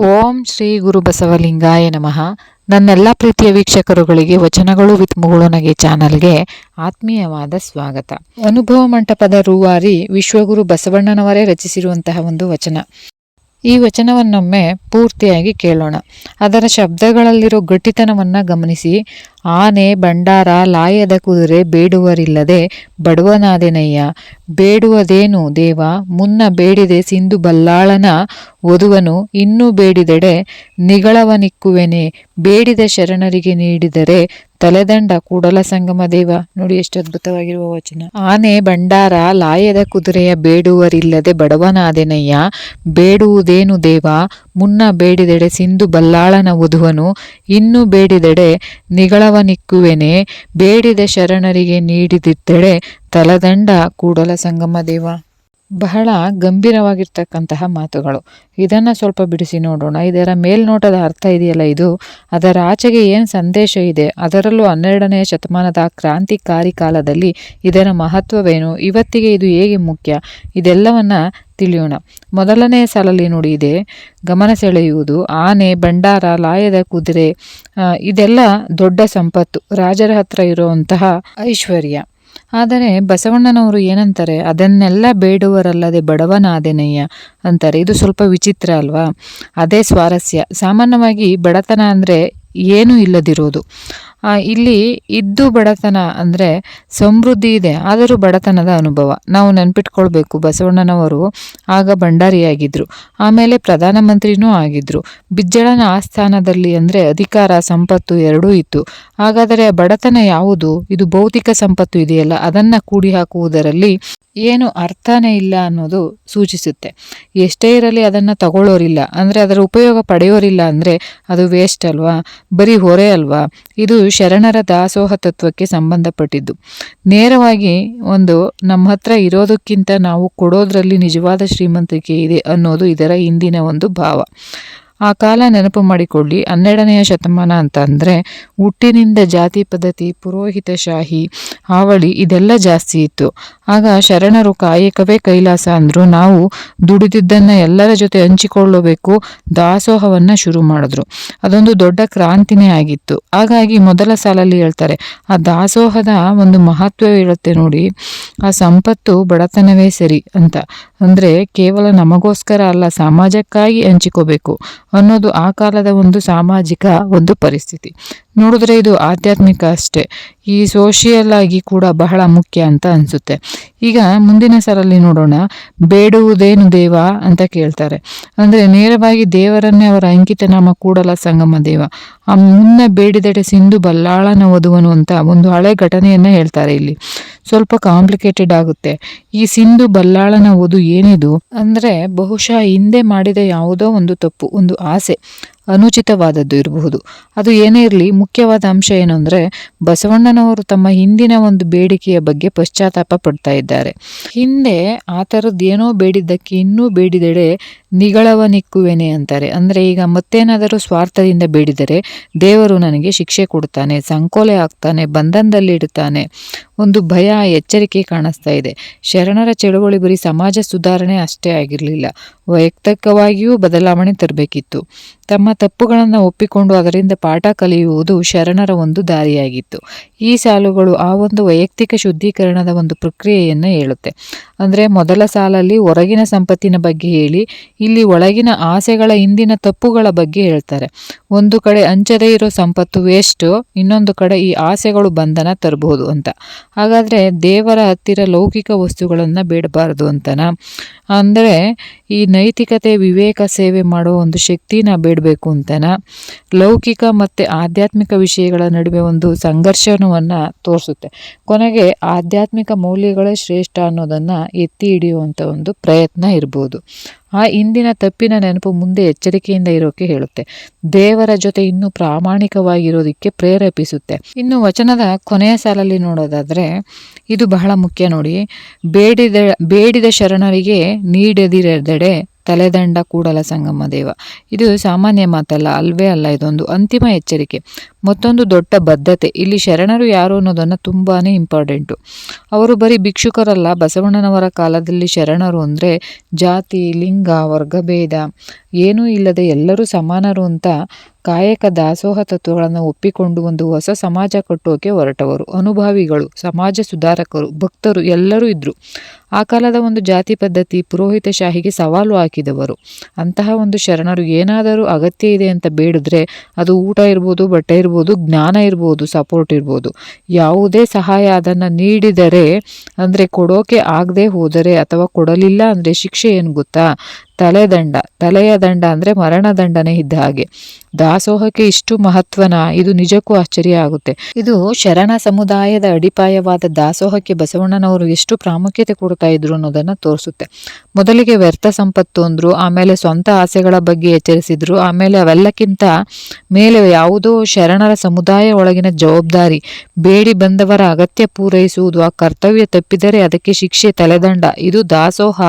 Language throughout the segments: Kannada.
ಓಂ ಶ್ರೀ ಗುರು ಬಸವಲಿಂಗಾಯ ನಮಃ. ನನ್ನೆಲ್ಲ ಪ್ರೀತಿಯ ವೀಕ್ಷಕರುಗಳಿಗೆ, ವಚನಗಳು ವಿತ್ ಮುಗುಳುನಗೆ ಚಾನಲ್ಗೆ ಆತ್ಮೀಯವಾದ ಸ್ವಾಗತ. ಅನುಭವ ಮಂಟಪದ ರೂವಾರಿ ವಿಶ್ವಗುರು ಬಸವಣ್ಣನವರೇ ರಚಿಸಿರುವಂತಹ ಒಂದು ವಚನ. ಈ ವಚನವನ್ನೊಮ್ಮೆ ಪೂರ್ತಿಯಾಗಿ ಕೇಳೋಣ. ಅದರ ಶಬ್ದಗಳಲ್ಲಿರೋ ಗಟ್ಟಿತನವನ್ನ ಗಮನಿಸಿ. ಆನೆ ಬಂಡಾರ ಲಾಯದ ಕುದುರೆ ಬೇಡುವರಿಲ್ಲದೆ ಬಡವನಾದೆನಯ್ಯ. ಬೇಡುವದೇನು ದೇವ? ಮುನ್ನ ಬೇಡಿದೆ ಸಿಂಧು ಬಲ್ಲಾಳನ ವಧುವನು, ಇನ್ನೂ ಬೇಡಿದೆಡೆ ನಿಗಳವನಿಕ್ಕುವೆನೆ. ಬೇಡಿದ ಶರಣರಿಗೆ ನೀಡಿದರೆ ತಲೆದಂಡ ಕೂಡಲ ಸಂಗಮ ದೇವ. ನೋಡಿ ಎಷ್ಟು ಅದ್ಭುತವಾಗಿರುವ ವಚನ. ಆನೆ ಬಂಡಾರ ಲಾಯದ ಕುದುರೆಯ ಬೇಡುವರಿಲ್ಲದೆ ಬಡವನಾದೆನಯ್ಯ. ಬೇಡುವುದೇನು ದೇವ? ಮುನ್ನ ಬೇಡಿದೆಡೆ ಸಿಂಧು ಬಲ್ಲಾಳನ ವಧುವನು. ಇನ್ನು ಬೇಡಿದೆಡೆ ನಿಗಳವನಿಕ್ಕುವೆನೆ. ಬೇಡಿದ ಶರಣರಿಗೆ ನೀಡಿದಿದ್ದೆಡೆ ತಲದಂಡ ಕೂಡಲ ಸಂಗಮ ದೇವ. ಬಹಳ ಗಂಭೀರವಾಗಿರ್ತಕ್ಕಂತಹ ಮಾತುಗಳು. ಇದನ್ನು ಸ್ವಲ್ಪ ಬಿಡಿಸಿ ನೋಡೋಣ. ಇದರ ಮೇಲ್ನೋಟದ ಅರ್ಥ ಇದೆಯಲ್ಲ ಇದು? ಅದರ ಆಚೆಗೆ ಏನು ಸಂದೇಶ ಇದೆ? ಅದರಲ್ಲೂ ಹನ್ನೆರಡನೆಯ ಶತಮಾನದ ಕ್ರಾಂತಿಕಾರಿ ಕಾಲದಲ್ಲಿ ಇದರ ಮಹತ್ವವೇನು? ಇವತ್ತಿಗೆ ಇದು ಹೇಗೆ ಮುಖ್ಯ? ಇದೆಲ್ಲವನ್ನ ತಿಳಿಯೋಣ. ಮೊದಲನೇ ಸಾಲಲ್ಲಿ ನೋಡಿ ಇದೆ. ಗಮನ ಸೆಳೆಯುವುದು. ಆನೆ, ಭಂಡಾರ, ಲಾಯದ ಕುದುರೆ ಇದೆಲ್ಲ ದೊಡ್ಡ ಸಂಪತ್ತು. ರಾಜರ ಹತ್ರ ಇರುವಂತಹ ಐಶ್ವರ್ಯ. ಆದರೆ ಬಸವಣ್ಣನವರು ಏನಂತಾರೆ? ಅದನ್ನೆಲ್ಲ ಬೇಡುವರಲ್ಲದೆ ಬಡವನಾದೆನಯ್ಯ ಅಂತಾರೆ. ಇದು ಸ್ವಲ್ಪ ವಿಚಿತ್ರ ಅಲ್ವಾ? ಅದೇ ಸ್ವಾರಸ್ಯ. ಸಾಮಾನ್ಯವಾಗಿ ಬಡತನ ಅಂದರೆ ಏನೂ ಇಲ್ಲದಿರೋದು. ಇಲ್ಲಿ ಇದ್ದು ಬಡತನ ಅಂದರೆ ಸಮೃದ್ಧಿ ಇದೆ, ಆದರೂ ಬಡತನದ ಅನುಭವ. ನಾವು ನೆನ್ಪಿಟ್ಕೊಳ್ಬೇಕು, ಬಸವಣ್ಣನವರು ಆಗ ಭಂಡಾರಿಯಾಗಿದ್ದರು ಆಮೇಲೆ ಪ್ರಧಾನಮಂತ್ರಿನೂ ಆಗಿದ್ರು. ಬಿಜ್ಜಳನ ಆಸ್ಥಾನದಲ್ಲಿ ಅಂದರೆ ಅಧಿಕಾರ, ಸಂಪತ್ತು ಎರಡೂ ಇತ್ತು. ಹಾಗಾದರೆ ಬಡತನ ಯಾವುದು? ಇದು ಭೌತಿಕ ಸಂಪತ್ತು ಇದೆಯಲ್ಲ, ಅದನ್ನು ಕೂಡಿ ಹಾಕುವುದರಲ್ಲಿ ಏನು ಅರ್ಥನೇ ಇಲ್ಲ ಅನ್ನೋದು ಸೂಚಿಸುತ್ತೆ. ಎಷ್ಟೇ ಇರಲಿ ಅದನ್ನು ತಗೊಳ್ಳೋರಿಲ್ಲ. ಅಂದರೆ ಅದರ ಉಪಯೋಗ ಪಡೆಯೋರಿಲ್ಲ ಅಂದರೆ ಅದು ವೇಸ್ಟ್ ಅಲ್ವಾ? ಬರೀ ಹೊರೆ ಅಲ್ವಾ? ಇದು ಶರಣರ ದಾಸೋಹ ತತ್ವಕ್ಕೆ ಸಂಬಂಧಪಟ್ಟಿದ್ದು. ನೇರವಾಗಿ ಒಂದು ನಮ್ಮ ಹತ್ರ ಇರೋದಕ್ಕಿಂತ ನಾವು ಕೊಡೋದ್ರಲ್ಲಿ ನಿಜವಾದ ಶ್ರೀಮಂತಿಕೆ ಇದೆ ಅನ್ನೋದು ಇದರ ಹಿಂದಿನ ಒಂದು ಭಾವ. ಆ ಕಾಲ ನೆನಪು ಮಾಡಿಕೊಳ್ಳಿ. ಹನ್ನೆರಡನೆಯ ಶತಮಾನ ಅಂತ ಅಂದರೆ ಹುಟ್ಟಿನಿಂದ ಜಾತಿ ಪದ್ಧತಿ ಪುರೋಹಿತಶಾಹಿ ಹಾವಳಿ ಇದೆಲ್ಲ ಜಾಸ್ತಿ ಇತ್ತು. ಆಗ ಶರಣರು ಕಾಯಕವೇ ಕೈಲಾಸ ಅಂದರು. ನಾವು ದುಡಿದಿದ್ದನ್ನು ಎಲ್ಲರ ಜೊತೆ ಹಂಚಿಕೊಳ್ಳಬೇಕು. ದಾಸೋಹವನ್ನು ಶುರು ಮಾಡಿದ್ರು. ಅದೊಂದು ದೊಡ್ಡ ಕ್ರಾಂತಿನೇ ಆಗಿತ್ತು. ಹಾಗಾಗಿ ಮೊದಲ ಸಾಲಲ್ಲಿ ಹೇಳ್ತಾರೆ, ಆ ದಾಸೋಹದ ಒಂದು ಮಹತ್ವ ಇರುತ್ತೆ ನೋಡಿ. ಆ ಸಂಪತ್ತು ಬಡತನವೇ ಸರಿ ಅಂತ. ಅಂದರೆ ಕೇವಲ ನಮಗೋಸ್ಕರ ಅಲ್ಲ, ಸಮಾಜಕ್ಕಾಗಿ ಹಂಚಿಕೋಬೇಕು. ಅನ್ನೋದು ಆ ಕಾಲದ ಒಂದು ಸಾಮಾಜಿಕ ಒಂದು ಪರಿಸ್ಥಿತಿ. ನೋಡಿದ್ರೆ ಇದು ಆಧ್ಯಾತ್ಮಿಕ ಅಷ್ಟೇ. ಈ ಸೋಷಿಯಲ್ ಆಗಿ ಕೂಡ ಬಹಳ ಮುಖ್ಯ ಅಂತ ಅನ್ಸುತ್ತೆ. ಈಗ ಮುಂದಿನ ಸರಲ್ಲಿ ನೋಡೋಣ. ಬೇಡುವುದೇನು ದೇವ ಅಂತ ಕೇಳ್ತಾರೆ. ಅಂದ್ರೆ ನೇರವಾಗಿ ದೇವರನ್ನೇ ಅವರ ಅಂಕಿತ ನಾಮ ಕೂಡಲ ಸಂಗಮ ದೇವ. ಆ ಮುನ್ನ ಬೇಡಿದೆಡೆ ಸಿಂಧು ಬಲ್ಲಾಳನ ವಧುವನು ಅಂತ ಒಂದು ಹಳೆ ಘಟನೆಯನ್ನ ಹೇಳ್ತಾರೆ ಇಲ್ಲಿ. ಸ್ವಲ್ಪ ಕಾಂಪ್ಲಿಕೇಟೆಡ್ ಆಗುತ್ತೆ. ಈ ಸಿಂಧು ಬಲ್ಲಾಳನ ಓದು ಏನಿದು ಅಂದ್ರೆ ಬಹುಶಃ ಹಿಂದೆ ಮಾಡಿದ ಯಾವುದೋ ಒಂದು ತಪ್ಪು, ಒಂದು ಆಸೆ ಅನುಚಿತವಾದದ್ದು ಇರಬಹುದು. ಅದು ಏನೇ ಇರಲಿ, ಮುಖ್ಯವಾದ ಅಂಶ ಏನು ಅಂದರೆ ಬಸವಣ್ಣನವರು ತಮ್ಮ ಹಿಂದಿನ ಒಂದು ಬೇಡಿಕೆಯ ಬಗ್ಗೆ ಪಶ್ಚಾತ್ತಾಪ ಪಡ್ತಾ ಇದ್ದಾರೆ. ಹಿಂದೆ ಆ ಥರದ್ದು ಏನೋ ಬೇಡಿದ್ದಕ್ಕೆ ಇನ್ನೂ ಬೇಡಿದೆಡೆ ನಿಗಳವ ನಿಕ್ಕುವೆನೆ ಅಂತಾರೆ. ಅಂದರೆ ಈಗ ಮತ್ತೇನಾದರೂ ಸ್ವಾರ್ಥದಿಂದ ಬೇಡಿದರೆ ದೇವರು ನನಗೆ ಶಿಕ್ಷೆ ಕೊಡ್ತಾನೆ ಸಂಕೋಲೆ ಆಗ್ತಾನೆ, ಬಂಧನದಲ್ಲಿ ಇಡ್ತಾನೆ ಒಂದು ಭಯ, ಎಚ್ಚರಿಕೆ ಕಾಣಿಸ್ತಾ ಇದೆ. ಶರಣರ ಚಳುವಳಿ ಬರೀ ಸಮಾಜ ಸುಧಾರಣೆ ಅಷ್ಟೇ ಆಗಿರಲಿಲ್ಲ. ವೈಯಕ್ತಿಕವಾಗಿಯೂ ಬದಲಾವಣೆ ತರಬೇಕಿತ್ತು. ತಮ್ಮ ತಪ್ಪುಗಳನ್ನು ಒಪ್ಪಿಕೊಂಡು ಅದರಿಂದ ಪಾಠ ಕಲಿಯುವುದು ಶರಣರ ಒಂದು ದಾರಿಯಾಗಿತ್ತು. ಈ ಸಾಲುಗಳು ಆ ಒಂದು ವೈಯಕ್ತಿಕ ಶುದ್ಧೀಕರಣದ ಒಂದು ಪ್ರಕ್ರಿಯೆಯನ್ನು ಹೇಳುತ್ತೆ. ಅಂದರೆ ಮೊದಲ ಸಾಲಲ್ಲಿ ಹೊರಗಿನ ಸಂಪತ್ತಿನ ಬಗ್ಗೆ ಹೇಳಿ ಇಲ್ಲಿ ಒಳಗಿನ ಆಸೆಗಳ ಹಿಂದಿನ ತಪ್ಪುಗಳ ಬಗ್ಗೆ ಹೇಳ್ತಾರೆ. ಒಂದು ಕಡೆ ಅಂಚದೇ ಇರೋ ಸಂಪತ್ತು ವೇಸ್ಟ್, ಇನ್ನೊಂದು ಕಡೆ ಈ ಆಸೆಗಳು ಬಂಧನ ತರಬಹುದು ಅಂತ. ಹಾಗಾದ್ರೆ ದೇವರ ಹತ್ತಿರ ಲೌಕಿಕ ವಸ್ತುಗಳನ್ನು ಬೇಡಬಾರದು ಅಂತನ? ಅಂದರೆ ಈ ನೈತಿಕತೆ, ವಿವೇಕ ಸೇವೆ ಮಾಡೋ ಒಂದು ಶಕ್ತಿನ ಬೇಡಬೇಕು ಅಂತನ ಲೌಕಿಕ ಮತ್ತು ಆಧ್ಯಾತ್ಮಿಕ ವಿಷಯಗಳ ನಡುವೆ ಒಂದು ಸಂಘರ್ಷವನ್ನು ತೋರಿಸುತ್ತೆ. ಕೊನೆಗೆ ಆಧ್ಯಾತ್ಮಿಕ ಮೌಲ್ಯಗಳೇ ಶ್ರೇಷ್ಠ ಅನ್ನೋದನ್ನು ಎತ್ತಿ ಹಿಡಿಯುವಂಥ ಒಂದು ಪ್ರಯತ್ನ ಇರ್ಬೋದು. ಆ ಇಂದಿನ ತಪ್ಪಿನ ನೆನಪು ಮುಂದೆ ಎಚ್ಚರಿಕೆಯಿಂದ ಇರೋಕೆ ಹೇಳುತ್ತೆ. ದೇವರ ಜೊತೆ ಇನ್ನೂ ಪ್ರಾಮಾಣಿಕವಾಗಿರೋದಕ್ಕೆ ಪ್ರೇರೇಪಿಸುತ್ತೆ. ಇನ್ನು ವಚನದ ಕೊನೆಯ ಸಾಲಲ್ಲಿ ನೋಡೋದಾದರೆ, ಇದು ಬಹಳ ಮುಖ್ಯ ನೋಡಿ. ಬೇಡಿದ ಬೇಡಿದ ಶರಣರಿಗೆ ನೀಡದಿರದೆಡೆ ತಲೆದಂಡ ಕೂಡಲ ಸಂಗಮ ದೇವ. ಇದು ಸಾಮಾನ್ಯ ಮಾತಲ್ಲ, ಅಲ್ವೇ ಅಲ್ಲ ಇದೊಂದು ಅಂತಿಮ ಎಚ್ಚರಿಕೆ. ಮತ್ತೊಂದು ದೊಡ್ಡ ಬದ್ಧತೆ. ಇಲ್ಲಿ ಶರಣರು ಯಾರು ಅನ್ನೋದನ್ನು ತುಂಬಾ ಇಂಪಾರ್ಟೆಂಟು ಅವರು ಬರೀ ಭಿಕ್ಷುಕರಲ್ಲ, ಬಸವಣ್ಣನವರ ಕಾಲದಲ್ಲಿ ಶರಣರು ಅಂದರೆ ಜಾತಿ, ಲಿಂಗ ವರ್ಗಭೇದ ಏನೂ ಇಲ್ಲದೆ ಎಲ್ಲರೂ ಸಮಾನರು ಅಂತ ಕಾಯಕ ದಾಸೋಹ ತತ್ವಗಳನ್ನು ಒಪ್ಪಿಕೊಂಡು ಒಂದು ಹೊಸ ಸಮಾಜ ಕಟ್ಟೋಕೆ ಹೊರಟವರು, ಅನುಭಾವಿಗಳು, ಸಮಾಜ ಸುಧಾರಕರು, ಭಕ್ತರು ಎಲ್ಲರೂ ಇದ್ದರು ಆ ಕಾಲದ ಒಂದು ಜಾತಿ ಪದ್ಧತಿ ಪುರೋಹಿತಶಾಹಿಗೆ ಸವಾಲು ಹಾಕಿದವರು. ಅಂತಹ ಒಂದು ಶರಣರು ಏನಾದರೂ ಅಗತ್ಯ ಇದೆ ಅಂತ ಬೇಡಿದ್ರೆ ಅದು ಊಟ ಇರ್ಬೋದು, ಬಟ್ಟೆ ಇರ್ಬೋದು, ಜ್ಞಾನ ಇರ್ಬೋದು ಸಪೋರ್ಟ್ ಇರ್ಬೋದು. ಯಾವುದೇ ಸಹಾಯ ಅದನ್ನು ನೀಡಿದರೆ, ಅಂದರೆ ಕೊಡೋಕೆ ಆಗದೆ ಹೋದರೆ ಅಥವಾ ಕೊಡಲಿಲ್ಲ ಅಂದರೆ ಶಿಕ್ಷೆ ಏನು ಗೊತ್ತಾ? ತಲೆದಂಡ, ತಲೆಯ ದಂಡ ಅಂದರೆ ಮರಣದಂಡನೆ ಇದ್ದ ಹಾಗೆ. ದಾಸೋಹಕ್ಕೆ ಇಷ್ಟು ಮಹತ್ವನ, ಇದು ನಿಜಕ್ಕೂ ಆಶ್ಚರ್ಯ ಆಗುತ್ತೆ. ಇದು ಶರಣ ಸಮುದಾಯದ ಅಡಿಪಾಯವಾದ ದಾಸೋಹಕ್ಕೆ ಬಸವಣ್ಣನವರು ಎಷ್ಟು ಪ್ರಾಮುಖ್ಯತೆ ಕೊಡ್ತಾ ಇದ್ರು ಅನ್ನೋದನ್ನ ತೋರಿಸುತ್ತೆ. ಮೊದಲಿಗೆ ವ್ಯರ್ಥ ಸಂಪತ್ತು ಅಂದ್ರು, ಆಮೇಲೆ ಸ್ವಂತ ಆಸೆಗಳ ಬಗ್ಗೆ ಎಚ್ಚರಿಸಿದ್ರು, ಆಮೇಲೆ ಅವೆಲ್ಲಕ್ಕಿಂತ ಮೇಲೆ ಯಾವುದೋ ಶರಣರ ಸಮುದಾಯ ಒಳಗಿನ ಜವಾಬ್ದಾರಿ, ಬೇಡಿ ಬಂದವರ ಅಗತ್ಯ ಪೂರೈಸುವುದು, ಆ ಕರ್ತವ್ಯ ತಪ್ಪಿದರೆ ಅದಕ್ಕೆ ಶಿಕ್ಷೆ, ತಲೆದಂಡ. ಇದು ದಾಸೋಹ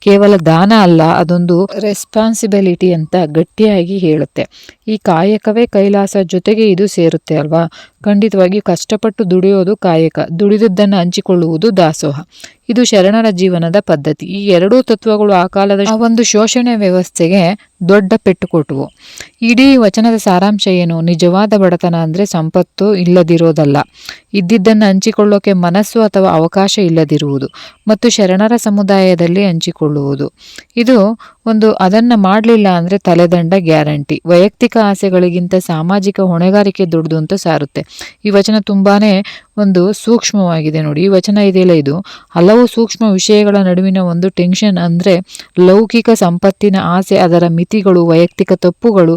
ಕೇವಲ ದಾನ ಅಲ್ಲ ಅದೊಂದು ರೆಸ್ಪಾನ್ಸಿಬಿಲಿಟಿ ಅಂತ ಗಟ್ಟಿಯಾಗಿ ಹೇಳುತ್ತೆ. ಈ ಕಾಯಕವೇ ಕೈಲಾಸ ಜೊತೆಗೆ ಇದು ಸೇರುತ್ತೆ ಅಲ್ವಾ? ಖಂಡಿತವಾಗಿ ಕಷ್ಟಪಟ್ಟು ದುಡಿಯೋದು ಕಾಯಕ. ದುಡಿದದ್ದನ್ನು ಹಂಚಿಕೊಳ್ಳುವುದು ದಾಸೋಹ. ಇದು ಶರಣರ ಜೀವನದ ಪದ್ಧತಿ. ಈ ಎರಡೂ ತತ್ವಗಳು ಆ ಕಾಲದ ಒಂದು ಶೋಷಣೆ ವ್ಯವಸ್ಥೆಗೆ ದೊಡ್ಡ ಪೆಟ್ಟು ಕೊಟ್ಟವು ಇಡೀ ವಚನದ ಸಾರಾಂಶ ಏನು? ನಿಜವಾದ ಬಡತನ ಅಂದರೆ ಸಂಪತ್ತು ಇಲ್ಲದಿರೋದಲ್ಲ. ಇದ್ದಿದ್ದನ್ನು ಹಂಚಿಕೊಳ್ಳೋಕೆ ಮನಸ್ಸು ಅಥವಾ ಅವಕಾಶ ಇಲ್ಲದಿರುವುದು ಮತ್ತು ಶರಣರ ಸಮುದಾಯದಲ್ಲಿ ಹಂಚಿಕೊಳ್ಳುವುದು. ಇದು ಒಂದು ಅದನ್ನು ಮಾಡಲಿಲ್ಲ ಅಂದರೆ ತಲೆದಂಡ ಗ್ಯಾರಂಟಿ. ವೈಯಕ್ತಿಕ ಆಸೆಗಳಿಗಿಂತ ಸಾಮಾಜಿಕ ಹೊಣೆಗಾರಿಕೆ ದೊಡ್ಡದು ಅಂತ ಸಾರುತ್ತೆ. ಈ ವಚನ ತುಂಬಾ ಒಂದು ಸೂಕ್ಷ್ಮವಾಗಿದೆ ನೋಡಿ. ಈ ವಚನ ಇದೆಯಲ್ಲ ಇದು? ಹಲವು ಸೂಕ್ಷ್ಮ ವಿಷಯಗಳ ನಡುವಿನ ಒಂದು ಟೆನ್ಷನ್ ಅಂದರೆ ಲೌಕಿಕ ಸಂಪತ್ತಿನ ಆಸೆ, ಅದರ ಮಿತಿಗಳು, ವೈಯಕ್ತಿಕ ತಪ್ಪುಗಳು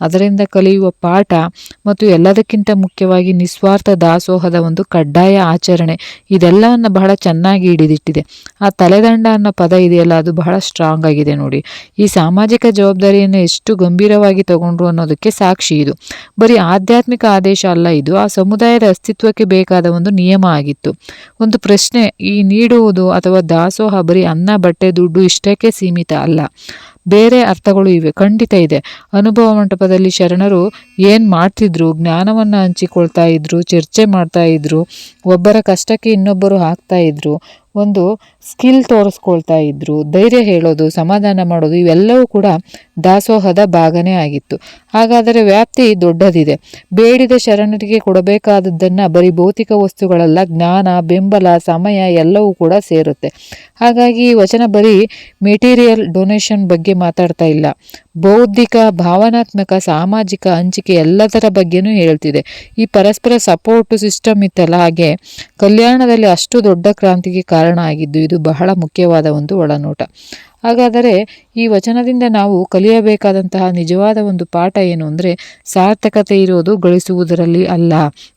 ಅದರಿಂದ ಕಲಿಯುವ ಪಾಠ ಮತ್ತು ಎಲ್ಲದಕ್ಕಿಂತ ಮುಖ್ಯವಾಗಿ ನಿಸ್ವಾರ್ಥ ದಾಸೋಹದ ಒಂದು ಕಡ್ಡಾಯ ಆಚರಣೆ. ಇದೆಲ್ಲವನ್ನು ಬಹಳ ಚೆನ್ನಾಗಿ ಹಿಡಿದಿಟ್ಟಿದೆ. ಆ ತಲೆದಂಡ ಅನ್ನೋ ಪದ ಇದೆಯಲ್ಲ, ಅದು ಬಹಳ ಸ್ಟ್ರಾಂಗ್ ಆಗಿದೆ ನೋಡಿ. ಈ ಸಾಮಾಜಿಕ ಜವಾಬ್ದಾರಿಯನ್ನು ಎಷ್ಟು ಗಂಭೀರವಾಗಿ ತಗೊಂಡ್ರು ಅನ್ನೋದಕ್ಕೆ ಸಾಕ್ಷಿ ಇದು. ಬರೀ ಆಧ್ಯಾತ್ಮಿಕ ಆದೇಶ ಅಲ್ಲ ಇದು, ಆ ಸಮುದಾಯದ ಅಸ್ತಿತ್ವಕ್ಕೆ ಬೇಕಾದ ಒಂದು ನಿಯಮ ಆಗಿತ್ತು. ಒಂದು ಪ್ರಶ್ನೆ ಈ ನೀಡುವುದು ಅಥವಾ ದಾಸೋಹ ಬರೀ ಅನ್ನ, ಬಟ್ಟೆ, ದುಡ್ಡು ಇಷ್ಟಕ್ಕೆ ಸೀಮಿತ ಅಲ್ಲ. ಬೇರೆ ಅರ್ಥಗಳು ಇವೆ, ಖಂಡಿತ ಇದೆ. ಅನುಭವ ಮಂಟಪದಲ್ಲಿ ಶರಣರು ಏನು ಮಾಡ್ತಿದ್ರು? ಜ್ಞಾನವನ್ನು ಹಂಚಿಕೊಳ್ತಾ ಇದ್ರು, ಚರ್ಚೆ ಮಾಡ್ತಾ ಇದ್ರು, ಒಬ್ಬರ ಕಷ್ಟಕ್ಕೆ ಇನ್ನೊಬ್ಬರು ಹಾಕ್ತಾ ಇದ್ರು. ಒಂದು ಸ್ಕಿಲ್ ತೋರಿಸ್ಕೊಳ್ತಾ ಇದ್ದರು ಧೈರ್ಯ ಹೇಳೋದು, ಸಮಾಧಾನ ಮಾಡೋದು, ಇವೆಲ್ಲವೂ ಕೂಡ ದಾಸೋಹದ ಭಾಗನೇ ಆಗಿತ್ತು. ಹಾಗಾದರೆ ವ್ಯಾಪ್ತಿ ದೊಡ್ಡದಿದೆ. ಬೇಡಿದ ಶರಣರಿಗೆ ಕೊಡಬೇಕಾದದ್ದನ್ನು ಬರೀ ಭೌತಿಕ ವಸ್ತುಗಳಲ್ಲ, ಜ್ಞಾನ, ಬೆಂಬಲ, ಸಮಯ ಎಲ್ಲವೂ ಕೂಡ ಸೇರುತ್ತೆ. ಹಾಗಾಗಿ ಈ ವಚನ ಬರೀ ಮೆಟೀರಿಯಲ್ ಡೊನೇಷನ್ ಬಗ್ಗೆ ಮಾತಾಡ್ತಾ ಇಲ್ಲ. ಬೌದ್ಧಿಕ, ಭಾವನಾತ್ಮಕ, ಸಾಮಾಜಿಕ ಹಂಚಿಕೆ ಎಲ್ಲದರ ಬಗ್ಗೆನೂ ಹೇಳ್ತಿದೆ. ಈ ಪರಸ್ಪರ ಸಪೋರ್ಟ್ ಸಿಸ್ಟಮ್ ಇತ್ತಲ್ಲ, ಹಾಗೆ ಕಲ್ಯಾಣದಲ್ಲಿ ಅಷ್ಟು ದೊಡ್ಡ ಕ್ರಾಂತಿಗೆ ಕಾರಣ ಆಗಿದ್ದು ಇದು ಬಹಳ ಮುಖ್ಯವಾದ ಒಂದು ಒಳನೋಟ. ಹಾಗಾದರೆ ಈ ವಚನದಿಂದ ನಾವು ಕಲಿಯಬೇಕಾದಂತಹ ನಿಜವಾದ ಒಂದು ಪಾಠ ಏನು ಅಂದರೆ ಸಾರ್ಥಕತೆ ಇರೋದು ಗಳಿಸುವುದರಲ್ಲಿ ಅಲ್ಲ.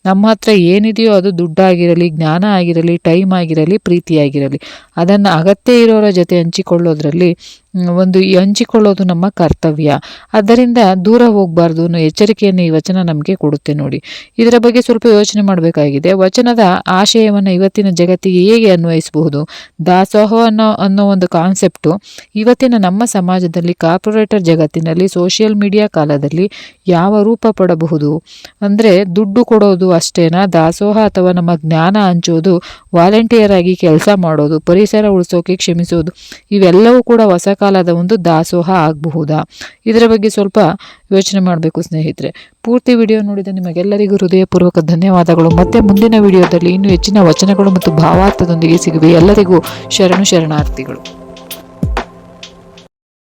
ನಮ್ಮ ಹತ್ರ ಏನಿದೆಯೋ ಅದು ದುಡ್ಡಾಗಿರಲಿ, ಜ್ಞಾನ ಆಗಿರಲಿ ಟೈಮ್ ಆಗಿರಲಿ ಪ್ರೀತಿಯಾಗಿರಲಿ ಅದನ್ನು ಅಗತ್ಯ ಇರೋರ ಜೊತೆ ಹಂಚಿಕೊಳ್ಳೋದ್ರಲ್ಲಿ ಒಂದು ಹಂಚಿಕೊಳ್ಳೋದು ನಮ್ಮ ಕರ್ತವ್ಯ. ಆದ್ದರಿಂದ ದೂರ ಹೋಗಬಾರ್ದು ಅನ್ನೋ ಎಚ್ಚರಿಕೆಯನ್ನು ಈ ವಚನ ನಮಗೆ ಕೊಡುತ್ತೆ ನೋಡಿ. ಇದರ ಬಗ್ಗೆ ಸ್ವಲ್ಪ ಯೋಚನೆ ಮಾಡಬೇಕಾಗಿದೆ. ವಚನದ ಆಶಯವನ್ನು ಇವತ್ತಿನ ಜಗತ್ತಿಗೆ ಹೇಗೆ ಅನ್ವಯಿಸಬಹುದು? ದಾಸೋಹ ಅನ್ನೋ ಅನ್ನೋ ಒಂದು ಕಾನ್ಸೆಪ್ಟು ಇವತ್ತಿನ ನಮ್ಮ ಸಮಾಜದಲ್ಲಿ ಕಾರ್ಪೊರೇಟರ್ ಜಗತ್ತಿನಲ್ಲಿ ಸೋಷಿಯಲ್ ಮೀಡಿಯಾ ಕಾಲದಲ್ಲಿ ಯಾವ ರೂಪ ಪಡಬಹುದು? ಅಂದರೆ ದುಡ್ಡು ಕೊಡೋದು ಅಷ್ಟೇನಾ? ದಾಸೋಹ ಅಥವಾ ನಮ್ಮ ಜ್ಞಾನ ಹಂಚೋದು ವಾಲಂಟಿಯರ್ ಆಗಿ ಕೆಲಸ ಮಾಡೋದು, ಪರಿಸರ ಉಳಿಸೋಕೆ ಕ್ಷಮಿಸೋದು, ಇವೆಲ್ಲವೂ ಕೂಡ ಹೊಸ ಕಾಲದ ಒಂದು ದಾಸೋಹ ಆಗಬಹುದಾ? ಇದರ ಬಗ್ಗೆ ಸ್ವಲ್ಪ ಯೋಚನೆ ಮಾಡಬೇಕು ಸ್ನೇಹಿತರೆ. ಪೂರ್ತಿ ವಿಡಿಯೋ ನೋಡಿದ ನಿಮಗೆಲ್ಲರಿಗೂ ಹೃದಯಪೂರ್ವಕ ಧನ್ಯವಾದಗಳು. ಮತ್ತೆ ಮುಂದಿನ ವಿಡಿಯೋದಲ್ಲಿ ಇನ್ನೂ ಹೆಚ್ಚಿನ ವಚನಗಳು ಮತ್ತು ಭಾವಾರ್ಥದೊಂದಿಗೆ ಸಿಗುವೆ. ಎಲ್ಲರಿಗೂ ಶರಣು ಶರಣಾರ್ಥಿಗಳು.